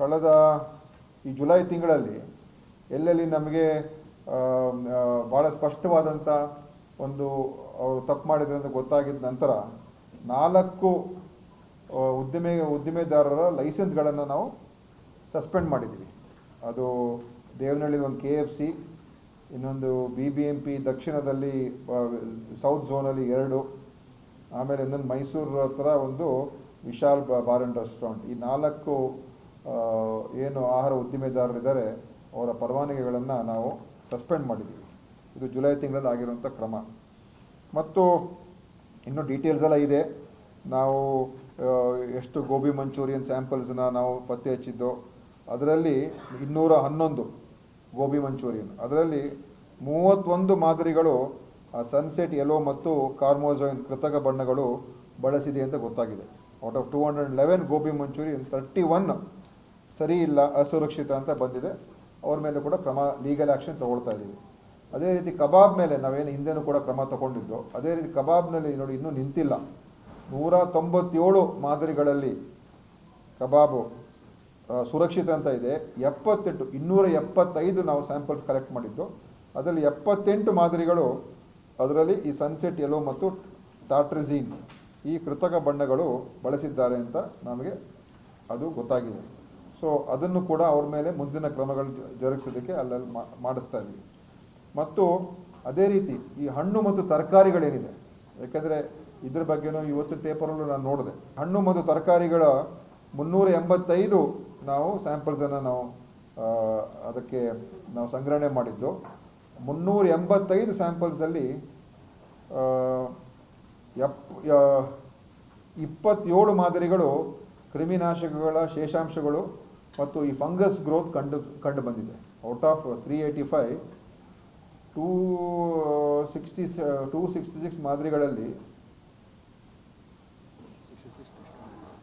ಕಳೆದ ಈ ಜುಲೈ ತಿಂಗಳಲ್ಲಿ ಎಲ್ಲೆಲ್ಲಿ ನಮಗೆ ಭಾಳ ಸ್ಪಷ್ಟವಾದಂಥ ಒಂದು ಅವರು ತಪ್ಪು ಮಾಡಿದ್ರು ಅಂತ ಗೊತ್ತಾಗಿದ್ದ ನಂತರ ನಾಲ್ಕು ಉದ್ದಿಮೆ, ಉದ್ದಿಮೆದಾರರ ಲೈಸೆನ್ಸ್ಗಳನ್ನು ನಾವು ಸಸ್ಪೆಂಡ್ ಮಾಡಿದ್ವಿ. ಅದು ದೇವನಹಳ್ಳಿ ಒಂದು ಕೆ ಎಫ್ ಸಿ, ಇನ್ನೊಂದು ಬಿ ಬಿ ಎಂ ಪಿ, ದಕ್ಷಿಣದಲ್ಲಿ ಸೌತ್ ಝೋನಲ್ಲಿ ಎರಡು, ಆಮೇಲೆ ಇನ್ನೊಂದು ಮೈಸೂರು ಹತ್ರ ಒಂದು ವಿಶಾಲ್ ಬಾರ್ ಅಂಡ್ ರೆಸ್ಟೋರೆಂಟ್. ಈ ನಾಲ್ಕು ಏನು ಆಹಾರ ಉದ್ದಿಮೆದಾರರಿದ್ದಾರೆ, ಅವರ ಪರವಾನಗಿಗಳನ್ನು ನಾವು ಸಸ್ಪೆಂಡ್ ಮಾಡಿದ್ದೀವಿ. ಇದು ಜುಲೈ ತಿಂಗಳಲ್ಲಿ ಆಗಿರುವಂಥ ಕ್ರಮ. ಮತ್ತು ಇನ್ನೂ ಡೀಟೇಲ್ಸ್ ಎಲ್ಲ ಇದೆ. ನಾವು ಎಷ್ಟು ಗೋಬಿ ಮಂಚೂರಿಯನ್ ಸ್ಯಾಂಪಲ್ಸ್ನ ನಾವು ಪತ್ತೆ ಹಚ್ಚಿದ್ದು, ಅದರಲ್ಲಿ ಇನ್ನೂರ ಹನ್ನೊಂದು ಗೋಬಿ ಮಂಚೂರಿಯನ್. ಅದರಲ್ಲಿ ಮೂವತ್ತೊಂದು ಮಾದರಿಗಳು ಸನ್ಸೆಟ್ ಎಲೋ ಮತ್ತು ಕಾರ್ಮೋಜೋಯಿನ್ ಕೃತಕ ಬಣ್ಣಗಳು ಬಳಸಿದೆ ಅಂತ ಗೊತ್ತಾಗಿದೆ. Out of two hundred eleven gobi manchurian thirty one ಸರಿ ಇಲ್ಲ, ಅಸುರಕ್ಷಿತ ಅಂತ ಬಂದಿದೆ. ಅವ್ರ ಮೇಲೆ ಕೂಡ ಕ್ರಮ ಲೀಗಲ್ ಆ್ಯಕ್ಷನ್ ತಗೊಳ್ತಾ ಇದ್ದೀವಿ ಅದೇ ರೀತಿ ಕಬಾಬ್ ಮೇಲೆ ನಾವೇನು ಹಿಂದೆನೂ ಕೂಡ ಕ್ರಮ ತಗೊಂಡಿದ್ದು ಅದೇ ರೀತಿ ಕಬಾಬ್ನಲ್ಲಿ ನೋಡಿ ಇನ್ನೂ ನಿಂತಿಲ್ಲ. ನೂರ ತೊಂಬತ್ತೇಳು ಮಾದರಿಗಳಲ್ಲಿ ಕಬಾಬು ಸುರಕ್ಷಿತ ಅಂತ ಇದೆ. ಎಪ್ಪತ್ತೆಂಟು ಇನ್ನೂರ ಎಪ್ಪತ್ತೈದು ನಾವು ಸ್ಯಾಂಪಲ್ಸ್ ಕಲೆಕ್ಟ್ ಮಾಡಿದ್ದು. ಅದರಲ್ಲಿ ಎಪ್ಪತ್ತೆಂಟು ಮಾದರಿಗಳು ಅದರಲ್ಲಿ ಈ ಸನ್ಸೆಟ್ ಯೆಲ್ಲೋ ಮತ್ತು ಟಾಟ್ರಿಝೀನ್ ಈ ಕೃತಕ ಬಣ್ಣಗಳು ಬಳಸಿದ್ದಾರೆ ಅಂತ ನಮಗೆ ಅದು ಗೊತ್ತಾಗಿದೆ. ಸೊ ಅದನ್ನು ಕೂಡ ಅವ್ರ ಮೇಲೆ ಮುಂದಿನ ಕ್ರಮಗಳು ಜರುಗಿಸೋದಕ್ಕೆ ಅಲ್ಲಲ್ಲಿ ಮಾಡಿಸ್ತಾ ಇದ್ದೀವಿ ಮತ್ತು ಅದೇ ರೀತಿ ಈ ಹಣ್ಣು ಮತ್ತು ತರಕಾರಿಗಳೇನಿದೆ ಯಾಕಂದರೆ ಇದ್ರ ಬಗ್ಗೆನೂ ಇವತ್ತು ಪೇಪರಲ್ಲೂ ನಾನು ನೋಡಿದೆ. ಹಣ್ಣು ಮತ್ತು ತರಕಾರಿಗಳ ಮುನ್ನೂರ ಎಂಬತ್ತೈದು ನಾವು ಸ್ಯಾಂಪಲ್ಸನ್ನು ನಾವು ಅದಕ್ಕೆ ನಾವು ಸಂಗ್ರಹಣೆ ಮಾಡಿದ್ದು. ಮುನ್ನೂರ ಎಂಬತ್ತೈದು ಸ್ಯಾಂಪಲ್ಸಲ್ಲಿ ಎಪ್ ಇಪ್ಪತ್ತೇಳು ಮಾದರಿಗಳು ಕ್ರಿಮಿನಾಶಕಗಳ ಶೇಷಾಂಶಗಳು ಮತ್ತು ಈ ಫಂಗಸ್ ಗ್ರೋತ್ ಕಂಡು ಕಂಡು ಬಂದಿದೆ. Out of three eighty five two sixty two sixty six ಮಾದರಿಗಳಲ್ಲಿ,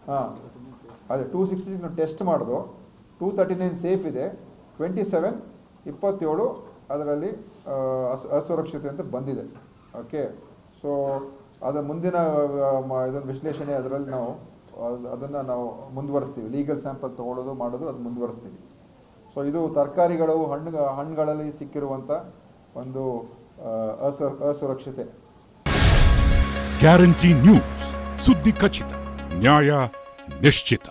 ಹಾಂ, ಅದೇ ಟೂ ಸಿಕ್ಸ್ಟಿ ಸಿಕ್ಸ್ ಟೆಸ್ಟ್ ಮಾಡಿದ್ರು ಟೂ ತರ್ಟಿ ನೈನ್ ಸೇಫ್ ಇದೆ. ಟ್ವೆಂಟಿ ಸೆವೆನ್ ಇಪ್ಪತ್ತೇಳು ಅದರಲ್ಲಿ ಅಸ್ ಅಸು, ಅಸುರಕ್ಷಿತ ಅಂತ ಬಂದಿದೆ. ಓಕೆ ಸೊ ಅದರ ಮುಂದಿನ ಇದೊಂದು ವಿಶ್ಲೇಷಣೆ, ಅದರಲ್ಲಿ ನಾವು ಅದನ್ನು ನಾವು ಮುಂದುವರಿಸ್ತೀವಿ. ಲೀಗಲ್ ಸ್ಯಾಂಪಲ್ ತೊಗೊಳ್ಳೋದು, ಮಾಡೋದು, ಅದು ಮುಂದುವರಿಸ್ತೀವಿ. ಸೊ ಇದು ತರಕಾರಿಗಳು, ಹಣ್ಣು, ಹಣ್ಣುಗಳಲ್ಲಿ ಸಿಕ್ಕಿರುವಂಥ ಒಂದು ಅಸು, ಅಸುರಕ್ಷತೆ. ಗ್ಯಾರಂಟಿ ನ್ಯೂಸ್ ಸುದ್ದಿ ಖಚಿತ, ನ್ಯಾಯ ನಿಶ್ಚಿತ.